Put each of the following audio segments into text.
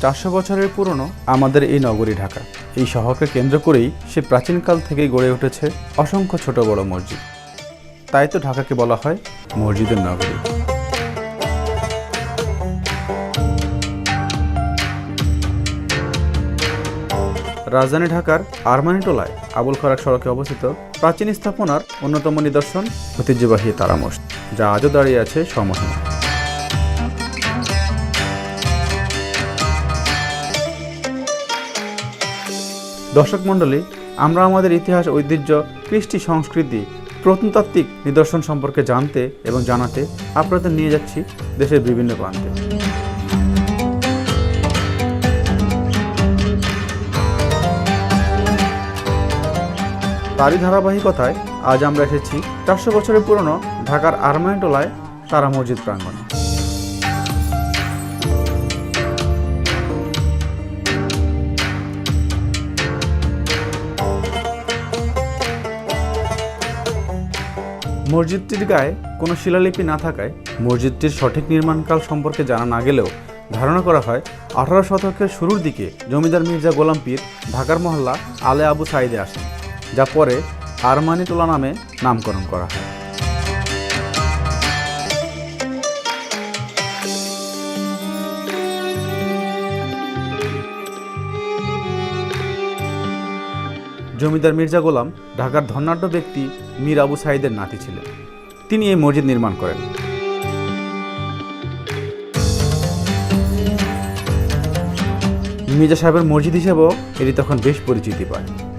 চারশো বছরের পুরনো আমাদের এই নগরী ঢাকা। এই শহরকে কেন্দ্র করেই সে প্রাচীনকাল থেকেই গড়ে উঠেছে অসংখ্য ছোট বড় মসজিদ। তাই তো ঢাকাকে বলা হয় মসজিদের নগরী। রাজধানী ঢাকার আরমানিটোলায় আবুল খরাক সড়কে অবস্থিত প্রাচীন স্থাপনার অন্যতম নিদর্শন ঐতিহ্যবাহী তারা মসজিদ, যা আজও দাঁড়িয়ে আছে সমহিমা দর্শক মণ্ডলী, আমরা আমাদের ইতিহাস, ঐতিহ্য, কৃষ্টি সংস্কৃতি, প্রত্নতাত্ত্বিক নিদর্শন সম্পর্কে জানতে এবং জানাতে আপনাদের নিয়ে যাচ্ছি দেশের বিভিন্ন প্রান্তে। তারই ধারাবাহিকতায় আজ আমরা এসেছি চারশো বছরের পুরনো ঢাকার আরমানিটোলায় তারা মসজিদ প্রাঙ্গণে। মসজিদটির গায়ে কোনো শিলালিপি না থাকায় মসজিদটির সঠিক নির্মাণকাল সম্পর্কে জানা না গেলেও ধারণা করা হয় আঠারো শতকের শুরুর দিকে জমিদার মির্জা গোলাম পীর ঢাকার মহল্লা আলে আবু সাইদে আসেন। যা পরে আরমানিটোলা নামে নামকরণ করা হয়। জমিদার মির্জা গোলাম ঢাকার ধনাঢ্য ব্যক্তি মীর আবু সাইদের নাতি ছিলেন। তিনি এই মসজিদ নির্মাণ করেন। মির্জা সাহেবের মসজিদ হিসেবেও এটি তখন বেশ পরিচিতি পায়।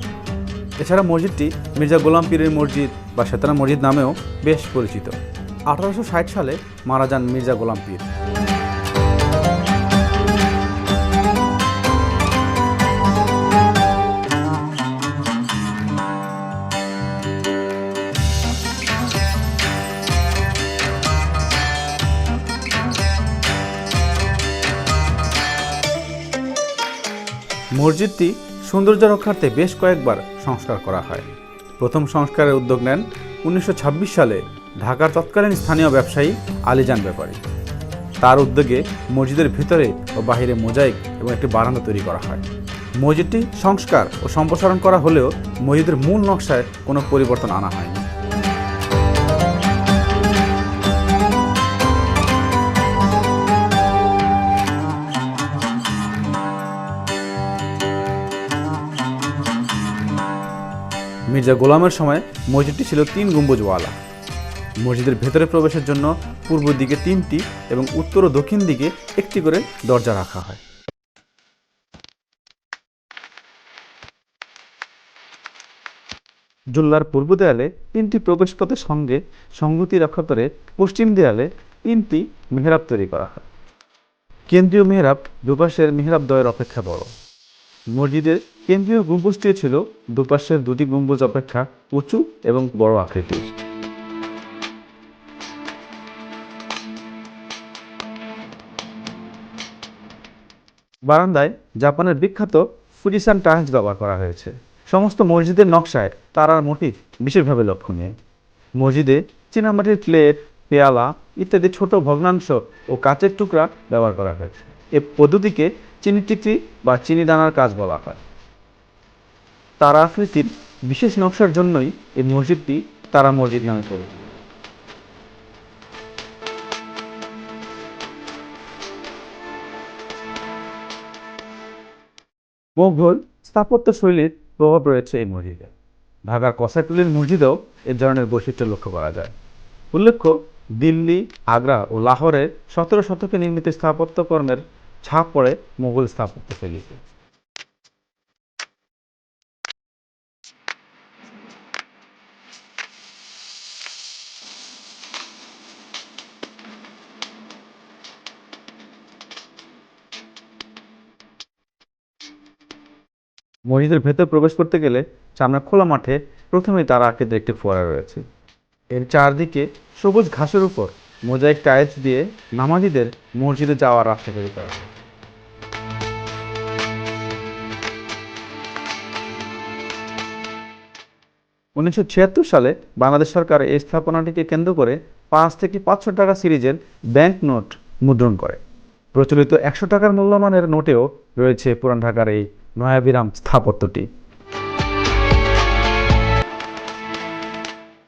এছাড়া মসজিদটি মির্জা গোলাম পীরের মসজিদ বা সেতানা মসজিদ নামেও বেশ পরিচিত। আঠারোশো ষাট সালে মারা যান মির্জা গোলাম পীর। মসজিদটি সৌন্দর্য রক্ষার্থে বেশ কয়েকবার সংস্কার করা হয়। প্রথম সংস্কারের উদ্যোগ নেন উনিশশো ছাব্বিশ সালে ঢাকার তৎকালীন স্থানীয় ব্যবসায়ী আলিজান ব্যাপারী। তার উদ্যোগে মসজিদের ভিতরে ও বাহিরে মোজাইক এবং একটি বারান্দা তৈরি করা হয়। মসজিদটি সংস্কার ও সম্প্রসারণ করা হলেও মসজিদের মূল নকশায় কোনো পরিবর্তন আনা হয়নি। মির্জা গোলামের সময় মসজিদটি ছিল তিন গম্বুজওয়ালা। মসজিদের ভেতরে প্রবেশের জন্য পূর্ব দিকে তিনটি এবং উত্তর ও দক্ষিণ দিকে একটি করে দরজা রাখা হয়। জুল্লার পূর্ব দেয়ালে তিনটি প্রবেশপথের সঙ্গে সংগতি রক্ষা করে পশ্চিম দেয়ালে তিনটি মেহরাব তৈরি করা হয়। কেন্দ্রীয় মেহরাব দুপাশের মেহরাব দ্বয়ের অপেক্ষা বড়। মসজিদের কেন্দ্রীয় গম্বুজটি ছিল দুপাশের দুটি গম্বুজ অপেক্ষা উঁচু এবং বড় আকৃতির। বারান্দায় জাপানের বিখ্যাত ফুজিসান টাইলস ব্যবহার করা হয়েছে। সমস্ত মসজিদের নকশায় তারার মোটিভ বিশেষভাবে লক্ষণীয়। মসজিদে চীনামাটির প্লেট, পেয়ালা ইত্যাদি ছোট ভগ্নাংশ ও কাচের টুকরা ব্যবহার করা হয়েছে। এ পদ্ধতিকে চিনি টিকরি বা চিনি দানার কাজ বলা হয়। তারা আকৃতির বিশেষ নকশার জন্যই এই মসজিদটি তারা মসজিদ নামে পরিচিত। মোঘল স্থাপত্য শৈলীর প্রভাব রয়েছে এই মসজিদে। ঢাকার কসাইটুলির মসজিদেও এ ধরনের বৈশিষ্ট্য লক্ষ্য করা যায়। উল্লেখ্য, দিল্লি, আগ্রা ও লাহোরে সতেরো শতকে নির্মিত স্থাপত্যকর্মের ছাপ পড়ে মোগল স্থাপত্য শৈলীতে মসজিদের ভেতর প্রবেশ করতে গেলে সামনে খোলা মাঠে প্রথমেই তারা আকৃতির একটি ফোয়ারা রয়েছে। এর চারদিকে সবুজ ঘাসের উপর মোজাইক টাইলস দিয়ে নামাজিদের মসজিদে যাওয়ার রাস্তা তৈরি করা। উনিশশো ছিয়াত্তর সালে বাংলাদেশ সরকার এই স্থাপনাটিকে কেন্দ্র করে পাঁচ থেকে পাঁচশো টাকা সিরিজের ব্যাংক নোট মুদ্রণ করে। প্রচলিত একশো টাকার মূল্যমানের নোটেও রয়েছে পুরান ঢাকার এই নয়াবিরাম স্থাপত্যটি।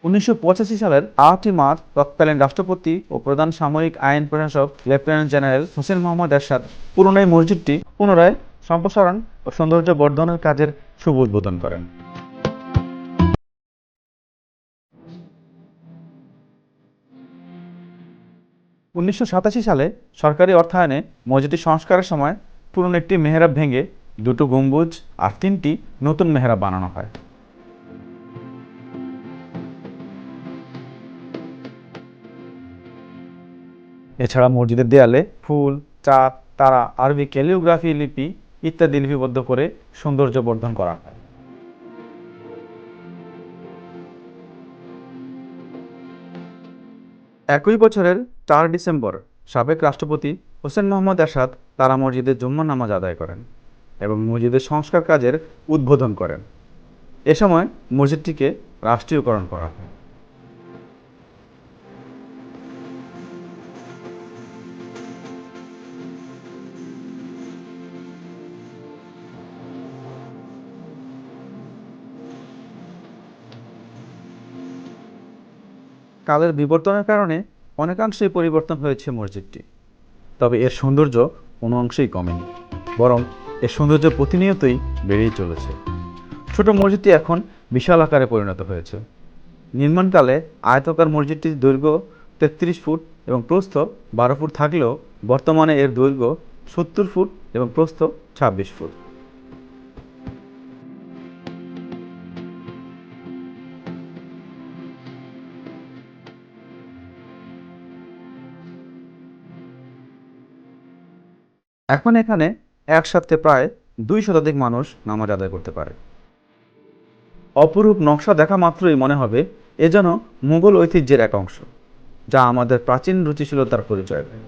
উনিশশো পঁচাশি সালের আটই মার্চ তৎকালীন রাষ্ট্রপতি ও প্রধান সামরিক আইন প্রশাসক লেফটেন্যান্ট জেনারেল হোসেন মোহাম্মদ এরশাদ পুরনো এই মসজিদটি পুনরায় সম্প্রসারণ ও সৌন্দর্য বর্ধনের কাজের শুভ উদ্বোধন করেন। উনিশশো সাতাশি সালে সরকারি অর্থায়নে মসজিদটি সংস্কারের সময় পুরনো একটি মেহরাব ভেঙে দুটো গম্বুজ আর তিনটি নতুন মেহরাব বানানো হয়। এছাড়া মসজিদের দেয়ালে ফুল, চাঁদ, তারা, আরবি ক্যালিওগ্রাফি লিপি ইত্যাদি লিপিবদ্ধ করে সৌন্দর্য বর্ধন করা হয়। একই বছরের চার ডিসেম্বর সাবেক রাষ্ট্রপতি হোসেন মোহাম্মদ এরশাদ তারা মসজিদে জুম্মা নামাজ আদায় করেন এবং মসজিদের সংস্কার কাজের উদ্বোধন করেন। এ সময় মসজিদটিকে রাষ্ট্রীয়করণ করা হয়। কালের বিবর্তনের কারণে অনেকাংশেই পরিবর্তন হয়েছে মসজিদটি। তবে এর সৌন্দর্য কোনো অংশেই কমেনি, বরং এর সৌন্দর্য প্রতিনিয়তই বেড়েই চলেছে। ছোট মসজিদটি এখন বিশাল আকারে পরিণত হয়েছে। নির্মাণকালে আয়তকার মসজিদটির দৈর্ঘ্য তেত্রিশ ফুট এবং প্রস্থ বারো ফুট থাকলেও বর্তমানে এর দৈর্ঘ্য সত্তর ফুট এবং প্রস্থ ছাব্বিশ ফুট। এখন এখানে একসাথে প্রায় দুই শতাধিক মানুষ নামাজ আদায় করতে পারে। অপরূপ নকশা দেখা মাত্রই মনে হবে এ যেন মুঘল ঐতিহ্যের এক অংশ, যা আমাদের প্রাচীন রুচিশীলতার পরিচয় দেয়।